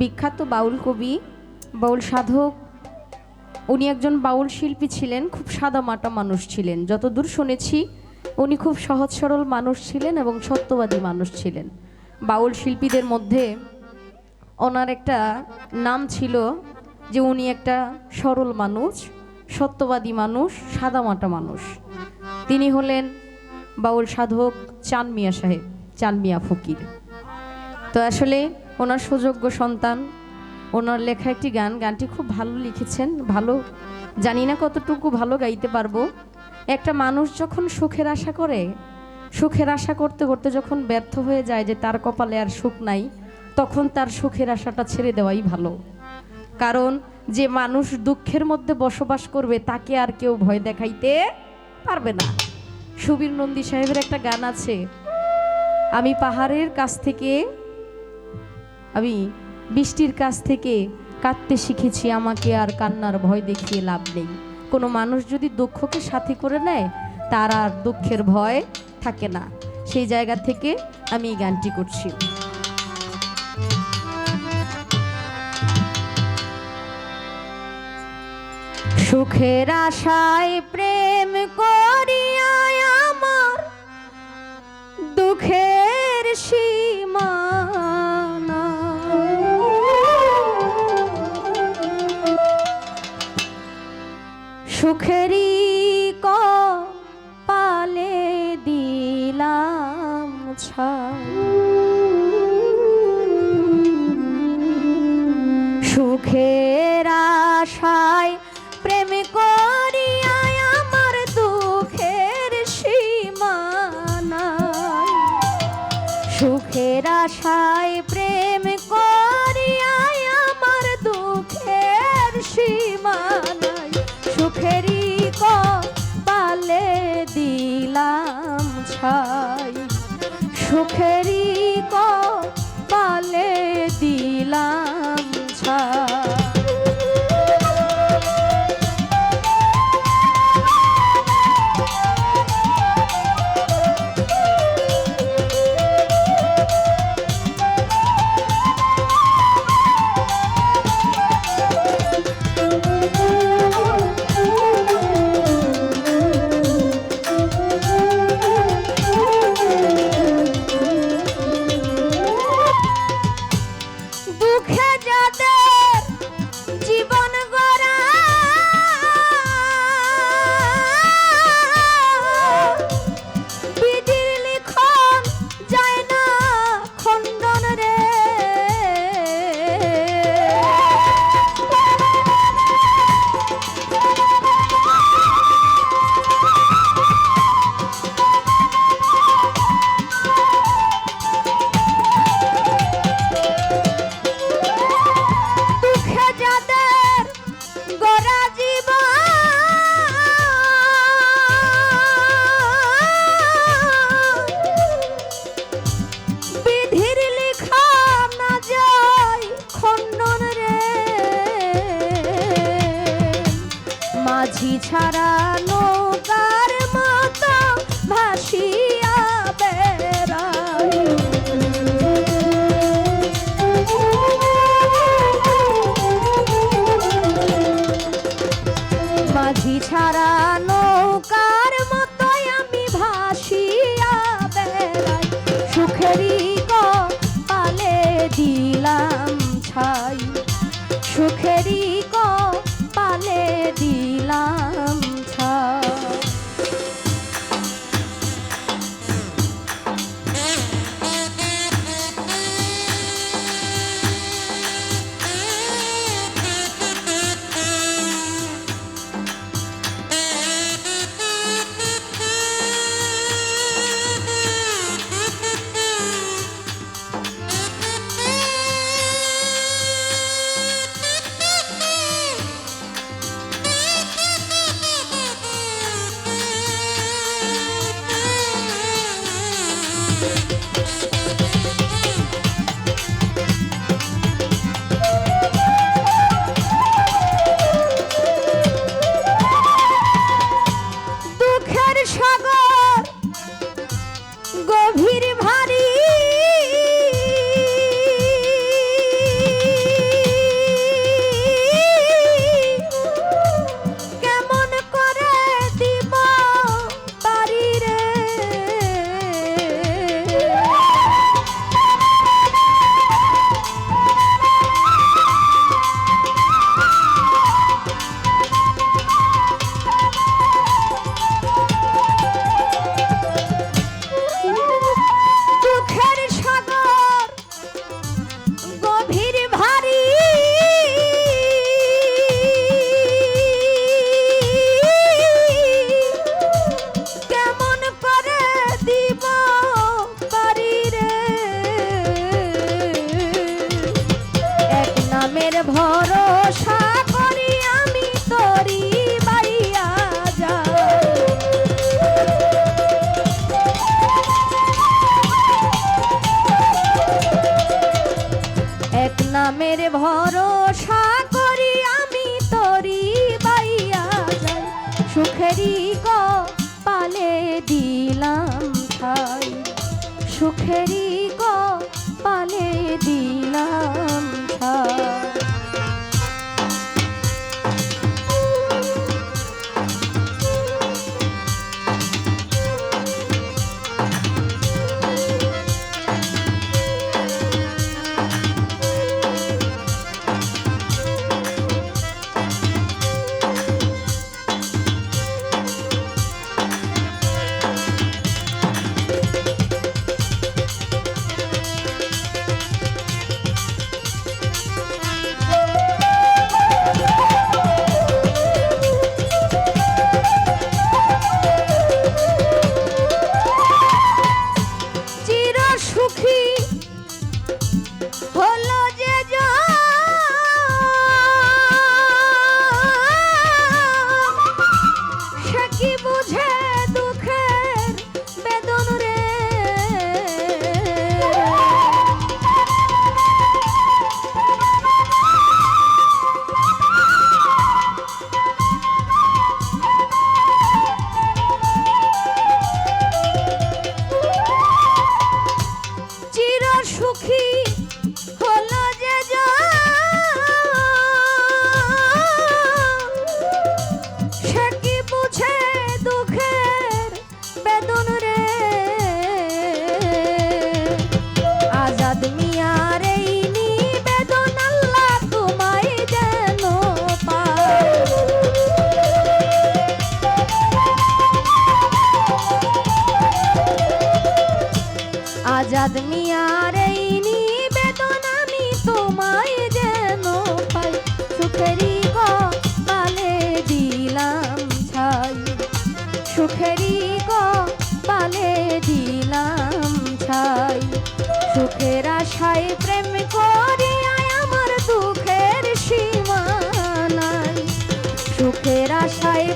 বিখ্যাত বাউল কবি, বাউল সাধক। উনি একজন বাউল শিল্পী ছিলেন, খুব সাদামাটা মানুষ ছিলেন। যতদূর শুনেছি, উনি খুব সহজ সরল মানুষ ছিলেন এবং সত্যবাদী মানুষ ছিলেন। বাউল শিল্পীদের মধ্যে ওনার একটা নাম ছিল যে উনি একটা সরল মানুষ, সত্যবাদী মানুষ, সাদামাটা মানুষ। তিনি হলেন বাউল সাধক চান মিয়া সাহেব, চান মিয়া ফকির। তো আসলে ওনার সুযোগ্য সন্তান। ওনার লেখা একটি গান, গানটি খুব ভালো লিখেছেন, ভালো, জানি না কতটুকু ভালো গাইতে পারব। একটা মানুষ যখন সুখের আশা করে, সুখের আশা করতে করতে যখন ব্যর্থ হয়ে যায় যে তার কপালে আর সুখ নাই, তখন তার সুখের আশাটা ছেড়ে দেওয়াই ভালো। কারণ যে মানুষ দুঃখের মধ্যে বসবাস করবে, তাকে আর কেউ ভয় দেখাইতে পারবে না। সুবীর নন্দী সাহেবের একটা গান আছে, আমি পাহাড়ের কাছ থেকে আমি বৃষ্টির কাছ থেকে কাঁদতে শিখেছি, আমাকে আর কান্নার ভয় দেখিয়ে লাভ নেই। কোনো মানুষ যদি দুঃখকে সাথী করে নেয়, তার আর দুঃখের ভয় থাকে না। সেই জায়গা থেকে আমি এই গানটি করছি। সুখের আশায় প্রেম ছাই। সুখের আশায় প্রেম করিয়া আমার দুঃখের সীমানায় সুখের আশায় প্রেম করিয়া আমার দুঃখের সীমানায় সুখেরই পালে দিলাম ছাই। সুখেরই ক পালে মাঝি ছাড়া নৌকার মতো ভাসিয়া বেড়ায়। মাঝি ছাড়া নৌকার ভয় চাঁদনি আর এই নিবেদন আমি তোমায় যেন পাই। সুখেরি কপালে দিলাম ছাই। সুখেরি কপালে দিলাম ছাই। সুখের আশায় প্রেম করিয়া আমার দুঃখের সীমা নাই। সুখের আশায়